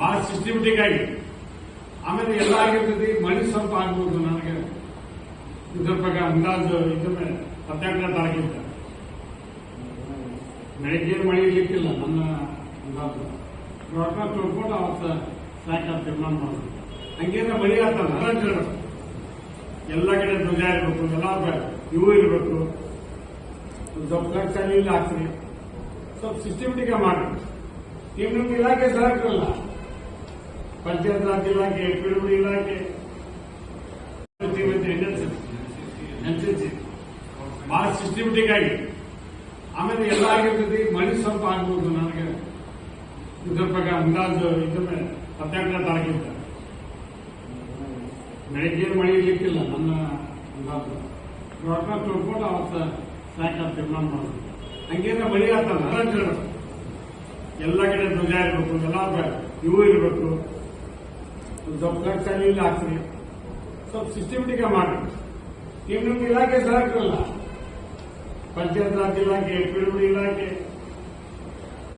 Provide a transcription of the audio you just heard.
ಬಹಳ ಸಿಸ್ಟಮೆಟಿಕ್ ಆಗಿ ಆಮೇಲೆ ಎಲ್ಲ ಆಗಿರ್ತದೆ, ಮಳೆ ಸ್ವಲ್ಪ ಆಗ್ಬೋದು ನನಗೆ. ಇದ್ರ ಪ್ರಕಾರ ಅಂದಾಜು ಇದ್ರ ಮೇಲೆ ಹದಿನೆಂಟನೇ ತಾರೀಕಿಂದ. ಬೆಳಗ್ಗೆ ಮಳೆ ಇರ್ಲಿಕ್ಕಿಲ್ಲ, ನನ್ನ ಅಂದಾಜು. ರೊಕ್ಕ ತೊಳ್ಕೊಂಡು ಅವತ್ತು ಸಾಯಂಕಾಲ ತೀರ್ಮಾನ ಮಾಡೋದು. ಹಂಗೇನ ಮಳೆ ಹೇಳೋದು. ಎಲ್ಲ ಕಡೆ ಧ್ವಜ ಇರಬೇಕು, ಎಲ್ಲ ಇವು ಇರಬೇಕು. ಸ್ವಲ್ಪ ಖರ್ಚಲ್ಲಿ ಇಲ್ಲ ಹಾಕ್ರಿ ಸ್ವಲ್ಪ ಸಿಸ್ಟಮೆಟಿಕ್ ಮಾಡಿ. ಈಗ ನಿಮ್ಮ ಇಲಾಖೆ ಸಹಕಾರಲ್ಲ ಪಂಚಾಯತ್ ರಾಜ್ ಇಲಾಖೆ, ಪಿಡುಗುಡಿ ಇಲಾಖೆ ಬಹಳ ಸಿಸ್ಟಮೆಟಿಕ್ ಆಗಿ. ಆಮೇಲೆ ಎಲ್ಲ ಆಗಿರ್ತದೆ ಮಳೆ ಸ್ವಲ್ಪ ಆಗ್ಬೋದು ನನಗೆ. ಇದ್ರ ಪ್ರಕಾರ ಅಂದಾಜು, ಇದ್ರ ಮೇಲೆ ಹದಿನೆಂಟನೇ ತಾರೀಕಿಂದ ಬೆಳಗ್ಗೆ ಮಳೆ ಇರ್ಲಿಕ್ಕಿಲ್ಲ, ನನ್ನ ಅಂದಾಜು. ರೊಕ್ಕ ತೊಳ್ಕೊಂಡು ಅವತ್ತು ಸಾಯಂಕಾಲ ತೀರ್ಮಾನ ಮಾಡೋದು ಹಂಗೇನ ಬಳಿ ಆಗ್ತಲ್ಲ ಅಂತ. ಎಲ್ಲ ಕಡೆ ಧ್ವಜ ಇರಬೇಕು ಎಲ್ಲ ಇವು ಇರಬೇಕು. ಸ್ವಲ್ಪ ಖರ್ಚಲ್ಲಿ ಇಲ್ಲ ಹಾಕ್ರಿ. ಸ್ವಲ್ಪ ಸಿಸ್ಟಮೆಟಿಕ್ ಮಾಡಿ ಈಗ ಇಲಾಖೆ ಸಹಕಾರಲ್ಲ ಪಂಚಾಯತ್ ರಾಜ್ ಇಲಾಖೆ ಪಿಡುಗುಡಿ ಇಲಾಖೆ